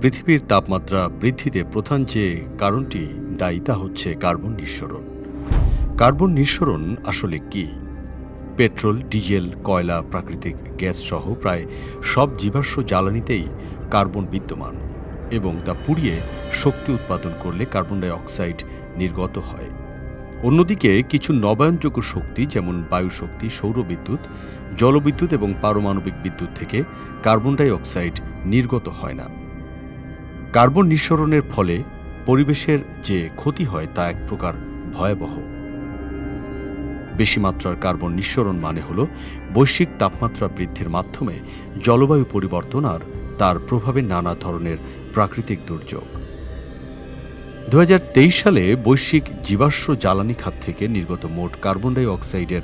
পৃথিবীর তাপমাত্রা বৃদ্ধিতে প্রধান যে কারণটি দায়ী তা হচ্ছে কার্বন নিঃসরণ। কার্বন নিঃসরণ আসলে কি? পেট্রোল, ডিজেল, কয়লা, প্রাকৃতিক গ্যাস সহ প্রায় সব জীবাশ্ম জ্বালানিতেই কার্বন বিদ্যমান এবং তা পুড়িয়ে শক্তি উৎপাদন করলে কার্বন ডাই অক্সাইড নির্গত হয়। অন্যদিকে কিছু নবায়নযোগ্য শক্তি যেমন বায়ু শক্তি সৌরবিদ্যুৎ, জলবিদ্যুৎ এবং পারমাণবিক বিদ্যুৎ থেকে কার্বন ডাই অক্সাইড নির্গত হয় না। কার্বন নিঃসরণের ফলে পরিবেশের যে ক্ষতি হয় তা এক প্রকার ভয়াবহ। বেশি মাত্রার কার্বন নিঃসরণ মানে হল বৈশ্বিক তাপমাত্রা বৃদ্ধির মাধ্যমে জলবায়ু পরিবর্তন আর তার প্রভাবে নানা ধরনের প্রাকৃতিক দুর্যোগ। দু হাজার তেইশ সালে বৈশ্বিক জীবাশ্ম জ্বালানি খাত থেকে নির্গত মোট কার্বন ডাই অক্সাইডের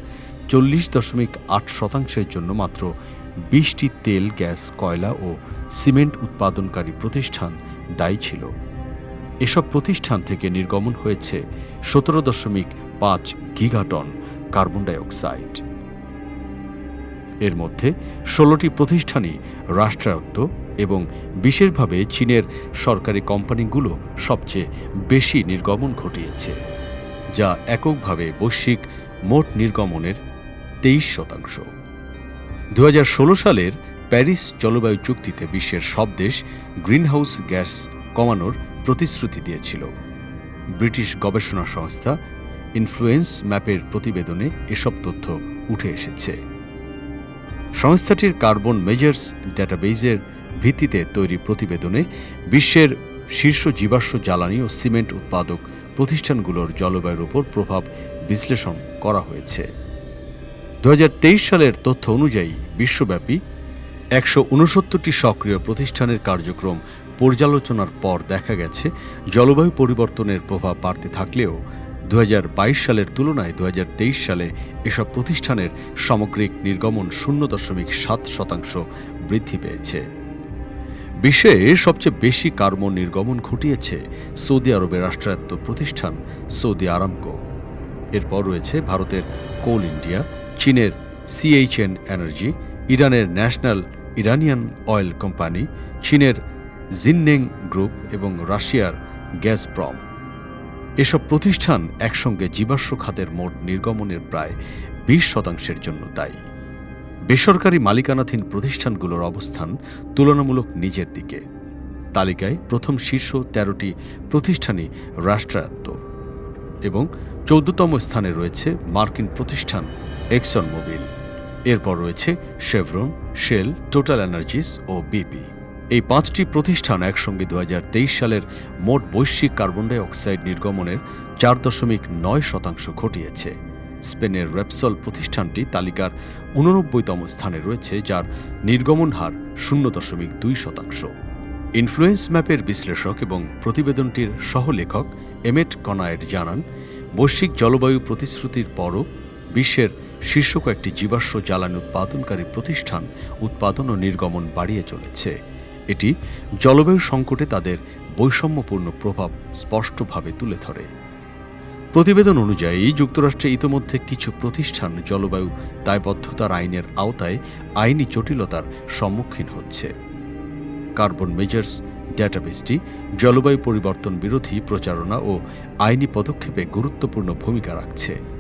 চল্লিশ দশমিক আট শতাংশের জন্য মাত্র বিশটি তেল, গ্যাস, কয়লা ও সিমেন্ট উৎপাদনকারী প্রতিষ্ঠান দায়ী ছিল। এসব প্রতিষ্ঠান থেকে নির্গমন হয়েছে সতেরো দশমিক পাঁচ গিগাটন কার্বন ডাই অক্সাইড এর মধ্যে ষোলোটি প্রতিষ্ঠানই রাষ্ট্রায়ত্ত এবং বিশেষভাবে চীনের সরকারি কোম্পানিগুলো সবচেয়ে বেশি নির্গমন ঘটিয়েছে, যা এককভাবে বৈশ্বিক মোট নির্গমনের তেইশ শতাংশ। দু হাজার ষোলো সালের প্যারিস জলবায়ু চুক্তিতে বিশ্বের সব দেশ গ্রিনহাউস গ্যাস কমানোর প্রতিশ্রুতি দিয়েছিল। ব্রিটিশ গবেষণা সংস্থা ইনফ্লুয়েন্স ম্যাপের প্রতিবেদনে এসব তথ্য উঠে এসেছে। সংস্থাটির কার্বন মেজার্স ডেটাবেজের ভিত্তিতে তৈরি প্রতিবেদনে বিশ্বের শীর্ষ জীবাশ্ম জ্বালানি ও সিমেন্ট উৎপাদক প্রতিষ্ঠানগুলোর জলবায়ুর উপর প্রভাব বিশ্লেষণ করা হয়েছে। দু হাজার তেইশ সালের তথ্য অনুযায়ী, বিশ্বব্যাপী একশো সক্রিয় প্রতিষ্ঠানের কার্যক্রম পর্যালোচনার পর দেখা গেছে, জলবায়ু পরিবর্তনের প্রভাব বাড়তে থাকলেও দু হাজার বাইশ সালের তুলনায় দু হাজার তেইশ সালে এসব প্রতিষ্ঠানের সামগ্রিক নির্গমন শূন্য দশমিক সাত শতাংশ বৃদ্ধি পেয়েছে। বিশ্বে সবচেয়ে বেশি কার্বন নির্গমন ঘটিয়েছে সৌদি আরবের রাষ্ট্রায়ত্ত প্রতিষ্ঠান সৌদি আরামকো। এরপর রয়েছে ভারতের কোল ইন্ডিয়া, চীনের সিএইচএন এনার্জি, ইরানের ন্যাশনাল ইরানিয়ান অয়েল কোম্পানি, চীনের জিননেং গ্রুপ এবং রাশিয়ার গ্যাসপ্রম এসব প্রতিষ্ঠান একসঙ্গে জীবাশ্ম খাতের মোট নির্গমনের প্রায় বিশ শতাংশের জন্য দায়ী। বেসরকারি মালিকানাধীন প্রতিষ্ঠানগুলোর অবস্থান তুলনামূলক নিজের দিকে। তালিকায় প্রথম শীর্ষ তেরোটি প্রতিষ্ঠানই রাষ্ট্রায়ত্ত এবং চৌদ্দতম স্থানে রয়েছে মার্কিন প্রতিষ্ঠান এক্সন মোবিল এরপর রয়েছে শেভরন শেল টোটাল এনার্জিস ও বিপি এই পাঁচটি প্রতিষ্ঠান একসঙ্গে দু হাজার তেইশ সালের মোট বৈশ্বিক কার্বন ডাই অক্সাইড নির্গমনের চার দশমিক নয় শতাংশ ঘটিয়েছে। স্পেনের রেপসল প্রতিষ্ঠানটি তালিকার উননব্বইতম স্থানে রয়েছে, যার নির্গমন হার শূন্য দশমিক দুই শতাংশ। ইনফ্লুয়েন্স ম্যাপের বিশ্লেষক এবং প্রতিবেদনটির সহলেখক এমেট কনায়েট জানান, বৈশ্বিক জলবায়ু প্রতিশ্রুতির পরও বিশ্বের শীর্ষ কয়েকটি জীবাশ্ম জ্বালানি উৎপাদনকারী প্রতিষ্ঠান উৎপাদন ও নির্গমন বাড়িয়ে চলেছে। এটি জলবায়ু সংকটে তাদের বৈষম্যপূর্ণ প্রভাব স্পষ্টভাবে তুলে ধরে। প্রতিবেদন অনুযায়ী, যুক্তরাষ্ট্রে ইতোমধ্যে কিছু প্রতিষ্ঠান জলবায়ু দায়বদ্ধতার আইনের আওতায় আইনি জটিলতার সম্মুখীন হচ্ছে। কার্বন মেজার্স ডেটাবেসটি জলবায়ু পরিবর্তন বিরোধী প্রচারণা ও আইনি পদক্ষেপে গুরুত্বপূর্ণ ভূমিকা রাখছে।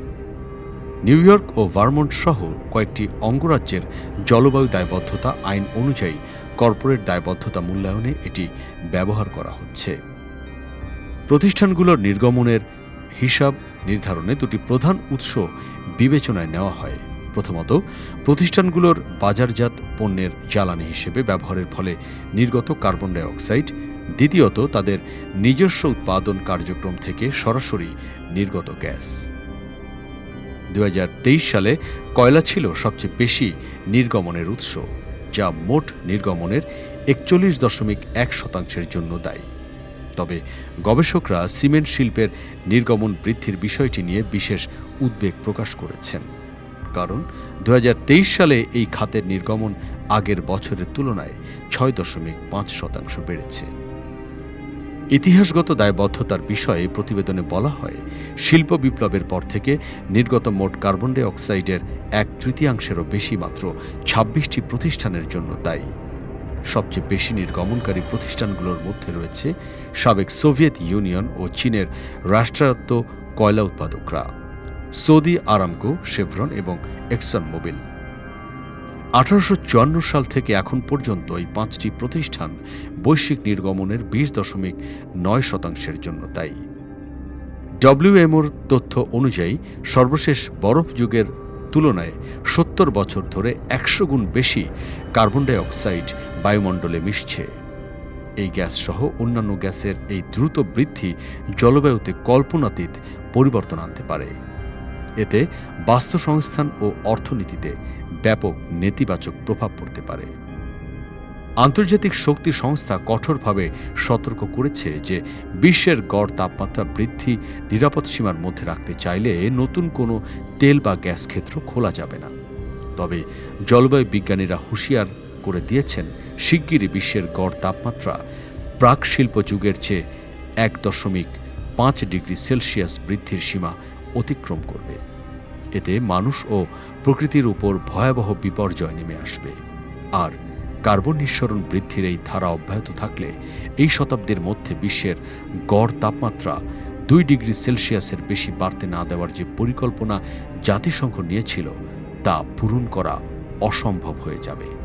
নিউ ইয়র্ক ও ভার্মন্ট সহ কয়েকটি অঙ্গরাজ্যের জলবায়ু দায়বদ্ধতা আইন অনুযায়ী কর্পোরেট দায়বদ্ধতা মূল্যায়নে এটি ব্যবহার করা হচ্ছে। প্রতিষ্ঠানগুলোর নির্গমনের হিসাব নির্ধারণে দুটি প্রধান উৎস বিবেচনায় নেওয়া হয়। প্রথমত, প্রতিষ্ঠানগুলোর বাজারজাত পণ্যের জ্বালানি হিসেবে ব্যবহারের ফলে নির্গত কার্বন ডাই অক্সাইড দ্বিতীয়ত, তাদের নিজস্ব উৎপাদন কার্যক্রম থেকে সরাসরি নির্গত গ্যাস। দু হাজার তেইশ সালে কয়লা ছিল সবচেয়ে বেশি নির্গমনের উৎস, যা মোট নির্গমনের একচল্লিশ দশমিক এক শতাংশের জন্য দায়ী। তবে গবেষকরা সিমেন্ট শিল্পের নির্গমন বৃদ্ধির বিষয়টি নিয়ে বিশেষ উদ্বেগ প্রকাশ করেছেন। কারণ দু হাজার তেইশ সালে এই খাতের নির্গমন আগের বছরের তুলনায় ছয় দশমিক পাঁচ শতাংশ বেড়েছে। ইতিহাসগত দায়বদ্ধতার বিষয়ে প্রতিবেদনে বলা হয়, শিল্প বিপ্লবের পর থেকে নির্গত মোট কার্বন ডাই অক্সাইডের এক তৃতীয়াংশেরও বেশি মাত্র ছাব্বিশটি প্রতিষ্ঠানের জন্য দায়ী। সবচেয়ে বেশি নির্গমনকারী প্রতিষ্ঠানগুলোর মধ্যে রয়েছে সাবেক সোভিয়েত ইউনিয়ন ও চীনের রাষ্ট্রায়ত্ত কয়লা উৎপাদকরা। সৌদি আরামকো, শেভরন এবং এক্সন মোবিল আঠারোশো চুয়ান্ন সাল থেকে এখন পর্যন্ত এই পাঁচটি প্রতিষ্ঠান বৈশ্বিক নির্গমনের বিশ দশমিক নয় শতাংশের জন্য দায়ী। ডব্লিউএমওর তথ্য অনুযায়ী, সর্বশেষ বরফ যুগের তুলনায় সত্তর বছর ধরে একশো গুণ বেশি কার্বন ডাই অক্সাইড বায়ুমণ্ডলে মিশছে। এই গ্যাস সহ অন্যান্য গ্যাসের এই দ্রুত বৃদ্ধি জলবায়ুতে কল্পনাতীত পরিবর্তন আনতে পারে। এতে বাস্তুসংস্থান ও অর্থনীতিতে ব্যাপক নেতিবাচক প্রভাব পড়তে পারে। আন্তর্জাতিক শক্তি সংস্থা কঠোরভাবে সতর্ক করেছে যে, বিশ্বের গড় তাপমাত্রা বৃদ্ধি নিরাপদ সীমার মধ্যে রাখতে চাইলে নতুন কোনো তেল বা গ্যাস ক্ষেত্র খোলা যাবে না। তবে জলবায়ু বিজ্ঞানীরা হুঁশিয়ার করে দিয়েছেন, শিগগিরই বিশ্বের গড় তাপমাত্রা প্রাক শিল্প যুগের চেয়ে এক দশমিক পাঁচ ডিগ্রি সেলসিয়াস বৃদ্ধির সীমা অতিক্রম করবে। এতে মানুষ ও প্রকৃতির উপর ভয়াবহ বিপর্যয় নেমে আসবে। আর কার্বন নিঃসরণ বৃদ্ধির এই ধারা অব্যাহত থাকলে এই শতাব্দীর মধ্যে বিশ্বের গড় তাপমাত্রা দুই ডিগ্রি সেলসিয়াসের বেশি বাড়তে না দেওয়ার যে পরিকল্পনা জাতিসংঘ নিয়েছিল, তা পূরণ করা অসম্ভব হয়ে যাবে।